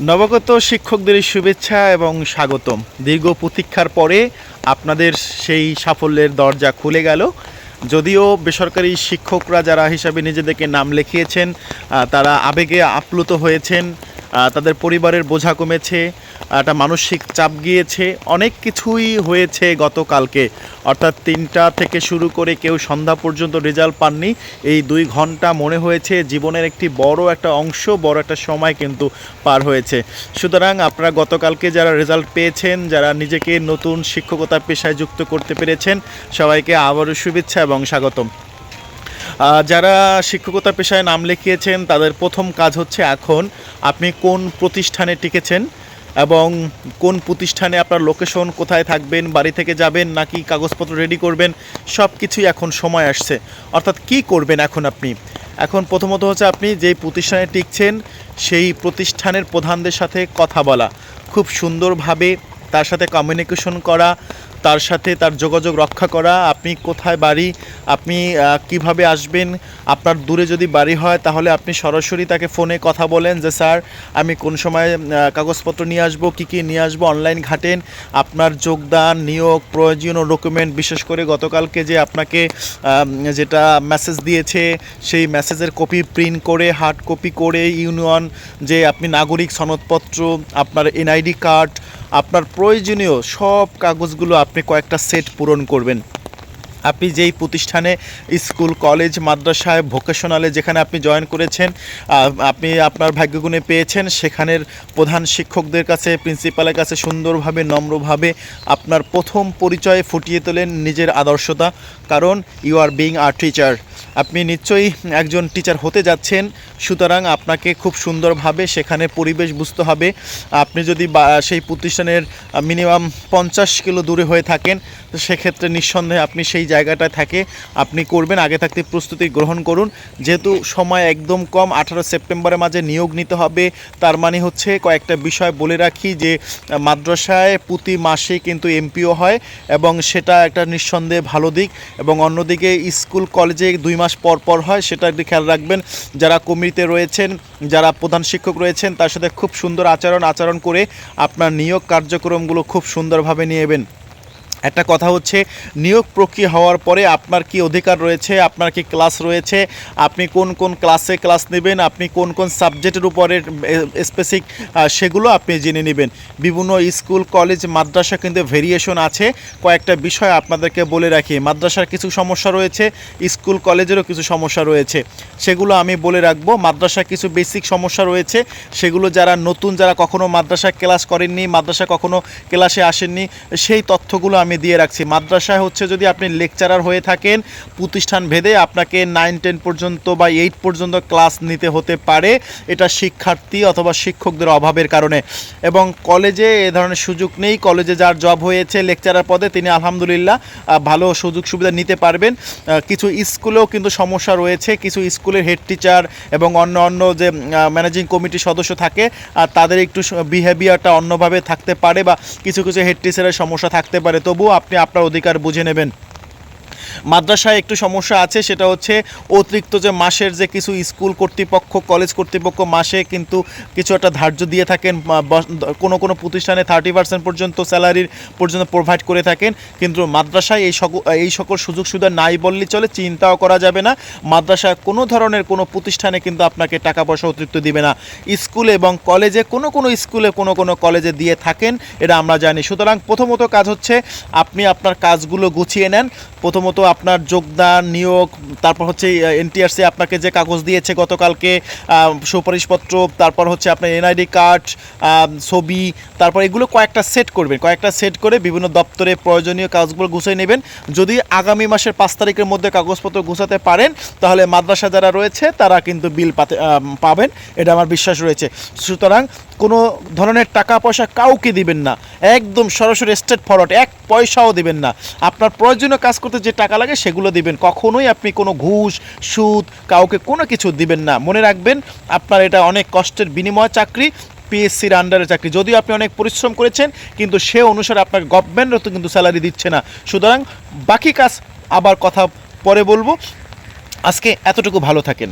নবাগত শিক্ষকদের শুভেচ্ছা এবং স্বাগতম। দীর্ঘ প্রতীক্ষার পরে আপনাদের সেই সাফল্যের দরজা খুলে গেল। যদিও বেসরকারি শিক্ষকরা যারা হিসাবে নিজেদেরকে নাম লিখিয়েছেন তারা আবেগে আপ্লুত হয়েছেন। তাদের পরিবারের বোঝা কমেছে, একটা মানসিক চাপ গিয়েছে, অনেক কিছুই হয়েছে গতকালকে। অর্থাৎ তিনটা থেকে শুরু করে কেউ সন্ধ্যা পর্যন্ত রেজাল্ট পাননি। এই দুই ঘণ্টা মনে হয়েছে জীবনের একটি বড় একটা অংশ, বড় একটা সময় কিন্তু পার হয়েছে। সুতরাং আপনারা গতকালকে যারা রেজাল্ট পেয়েছেন, যারা নিজেকে নতুন শিক্ষকতা পেশায় যুক্ত করতে পেরেছেন, সবাইকে আবারও শুভেচ্ছা এবং স্বাগতম। যারা শিক্ষকতা পেশায় নাম লিখিয়েছেন, তাদের প্রথম কাজ হচ্ছে এখন আপনি কোন প্রতিষ্ঠানে টিকেছেন এবং কোন প্রতিষ্ঠানে আপনার লোকেশন কোথায় থাকবেন, বাড়ি থেকে যাবেন নাকি কাগজপত্র রেডি করবেন সব কিছুই এখন সময় আসছে। অর্থাৎ কি করবেন এখন আপনি? এখন প্রথমত হচ্ছে আপনি যেই প্রতিষ্ঠানে টিকছেন, সেই প্রতিষ্ঠানের প্রধানদের সাথে কথা বলা। খুব সুন্দরভাবে তার সাথে কমিউনিকেশন করা, তার সাথে তার যোগাযোগ রক্ষা করা, আপনি কোথায় বাড়ি, আপনি কীভাবে আসবেন, আপনার দূরে যদি বাড়ি হয়, তাহলে আপনি সরাসরি তাকে ফোনে কথা বলেন যে, স্যার, আমি কোন সময় কাগজপত্র নিয়ে আসব, কী কী নিয়ে আসব অনলাইন ঘাটেন। আপনার যোগদান, নিয়োগ, প্রয়োজনীয় ডকুমেন্ট বিশেষ করে গতকালকে যে আপনাকে যেটা মেসেজ দিয়েছে, সেই মেসেজের কপি প্রিন্ট করে হার্ড কপি করে ইউনিয়ন যে আপনি নাগরিক সনদপত্র, আপনার এনআইডি কার্ড আপনার প্রয়োজনীয় সব কাগজগুলো আপনি কয়েকটা সেট পূরণ করবেন। আপনি যেই প্রতিষ্ঠানে স্কুল, কলেজ, মাদ্রাসায় ভোকেশনালে যেখানে আপনি জয়েন করেছেন আপনি আপনার ভাগ্যগুণে পেয়েছেন, সেখানের প্রধান শিক্ষকদের কাছে প্রিন্সিপালের কাছে সুন্দরভাবে, নম্রভাবে আপনার প্রথম পরিচয়ে ফুটিয়ে তোলেন নিজের আদর্শতা। কারণ you are being a teacher আপনি নিশ্চয়ই একজন টিচার হতে যাচ্ছেন, সুতরাং আপনাকে খুব সুন্দরভাবে সেখানে পরিবেশ বুঝতে হবে। আপনি যদি সেই প্রতিষ্ঠানের মিনিমাম পঞ্চাশ কিলো দূরে হয়ে থাকেন, সেক্ষেত্রে নিঃসন্দেহে আপনি সেই জায়গাটায় থাকে, আপনি করবেন, আগে থাকতে প্রস্তুতি গ্রহণ করুন। যেহেতু সময় একদম কম, আঠারো সেপ্টেম্বরের মাঝে নিয়োগ নিতে হবে, তার মানে হচ্ছে কয়েকটা বিষয় বলে রাখি যে, মাদ্রাসায় প্রতি মাসে কিন্তু এমপিও হয় এবং সেটা একটা নিঃসন্দেহে ভালো দিক এবং অন্যদিকে স্কুল, কলেজে দুই মাস পর পর হয়, সেটা একটু খেয়াল রাখবেন। যারা কমিটিতে রয়েছেন, যারা প্রধান শিক্ষক রয়েছেন, তার সাথে খুব সুন্দর আচরণ আচরণ করে আপনার নিয়োগ কার্যক্রমগুলো খুব সুন্দরভাবে নিয়েবেন একটা কথা হচ্ছে, নিয়োগ প্রক্রিয়া হওয়ার পরে আপনার কি অধিকার রয়েছে, আপনার কি ক্লাস রয়েছে, আপনি কোন কোন ক্লাসে ক্লাস নেবেন, আপনি কোন কোন সাবজেক্টের উপরে স্পেসিক সেগুলো আপনি জেনে নেবেন। বিভিন্ন স্কুল কলেজ মাদ্রাসা কিন্তু ভেরিয়েশন আছে। কয়েকটা বিষয় আপনাদেরকে বলে রাখি। মাদ্রাসার কিছু সমস্যা রয়েছে, স্কুল কলেজেরও কিছু সমস্যা রয়েছে। সেগুলো আমি বলে রাখব। মাদ্রাসার কিছু বেসিক সমস্যা রয়েছে। সেগুলো যারা নতুন, যারা কখনো মাদ্রাসা ক্লাস করেননি, মাদ্রাসা কখনো ক্লাসে আসেননি, সেই তথ্যগুলো আমি দিয়ে রাখছি। মাদ্রাসায় হচ্ছে যদি আপনি লেকচারার হয়ে থাকেন, প্রতিষ্ঠান ভেদে আপনাকে নাইন টেন পর্যন্ত বা এইট পর্যন্ত ক্লাস নিতে হতে পারে। এটা শিক্ষার্থী অথবা শিক্ষকদের অভাবের কারণে। এবং কলেজে এ ধরনের সুযোগ নেই। কলেজে যার জব হয়েছে লেকচারার পদে, তিনি আলহামদুলিল্লাহ ভালো সুযোগ সুবিধা নিতে পারবেন। কিছু স্কুলেও কিন্তু সমস্যা রয়েছে। কিছু স্কুলের হেড টিচার এবং অন্য অন্য যে ম্যানেজিং কমিটির সদস্য থাকে তাদের একটু বিহেভিয়ারটা অন্যভাবে থাকতে পারে বা কিছু কিছু হেড টিচারের সমস্যা থাকতে পারে। তবুও আপনি আপনার অধিকার বুঝে নেবেন। মাদ্রাসায় একটু সমস্যা আছে, সেটা হচ্ছে অতিরিক্ত যে মাসের যে কিছু স্কুল কর্তৃপক্ষ, কলেজ কর্তৃপক্ষ মাসে কিন্তু কিছু একটা ধার্য দিয়ে থাকেন কোনো কোনো প্রতিষ্ঠানে থার্টি পার্সেন্ট পর্যন্ত স্যালারির পর্যন্ত প্রোভাইড করে থাকেন, কিন্তু মাদ্রাসায় এই সকল এই সকল সুযোগ সুবিধা নাই বললেই চলে, চিন্তাও করা যাবে না। মাদ্রাসায় কোনো ধরনের কোনো প্রতিষ্ঠানে কিন্তু আপনাকে টাকা পয়সা অতিরিক্ত দিবে না। স্কুলে এবং কলেজে কোনো কোনো স্কুলে কোনো কোনো কলেজে দিয়ে থাকেন, এটা আমরা জানি। সুতরাং প্রথমত কাজ হচ্ছে আপনি আপনার কাজগুলো গুছিয়ে নেন। প্রথমত আপনার যোগদান, নিয়োগ, তারপর হচ্ছে এনটিআরসি আপনাকে যে কাগজ দিয়েছে গতকালকে সুপারিশপত্র, তারপর হচ্ছে আপনার এনআইডি কার্ড ছবি, তারপর এগুলো কয়েকটা সেট করবেন। কয়েকটা সেট করে বিভিন্ন দপ্তরে প্রয়োজনীয় কাজগুলো গুছিয়ে নেবেন। যদি আগামী মাসের পাঁচ তারিখের মধ্যে কাগজপত্র গুছাতে পারেন, তাহলে মাদ্রাসা যারা রয়েছে, তারা কিন্তু বিল পাতে পাবেন। এটা আমার বিশ্বাস রয়েছে। সুতরাং কোনো ধরনের টাকা পয়সা কাউকে দিবেন না। একদম সরাসরি স্টেট ফরওয়ার্ড এক পয়সাও দিবেন না। আপনার প্রয়োজনীয় কাজ করতে যে টাকা লাগে সেগুলো দিবেন। কখনোই আপনি কোনো ঘুষ, সুদ কাউকে কোনো কিছু দিবেন না। মনে রাখবেন, আপনার এটা অনেক কষ্টের বিনিময় চাকরি পিএসসির আন্ডারে চাকরি। যদিও আপনি অনেক পরিশ্রম করেছেন, কিন্তু সে অনুসারে আপনার গভর্নমেন্টও তো কিন্তু স্যালারি দিচ্ছে না। সুতরাং বাকি কাজ আবার কথা পরে বলব। আজকে এতটুকু ভালো থাকেন।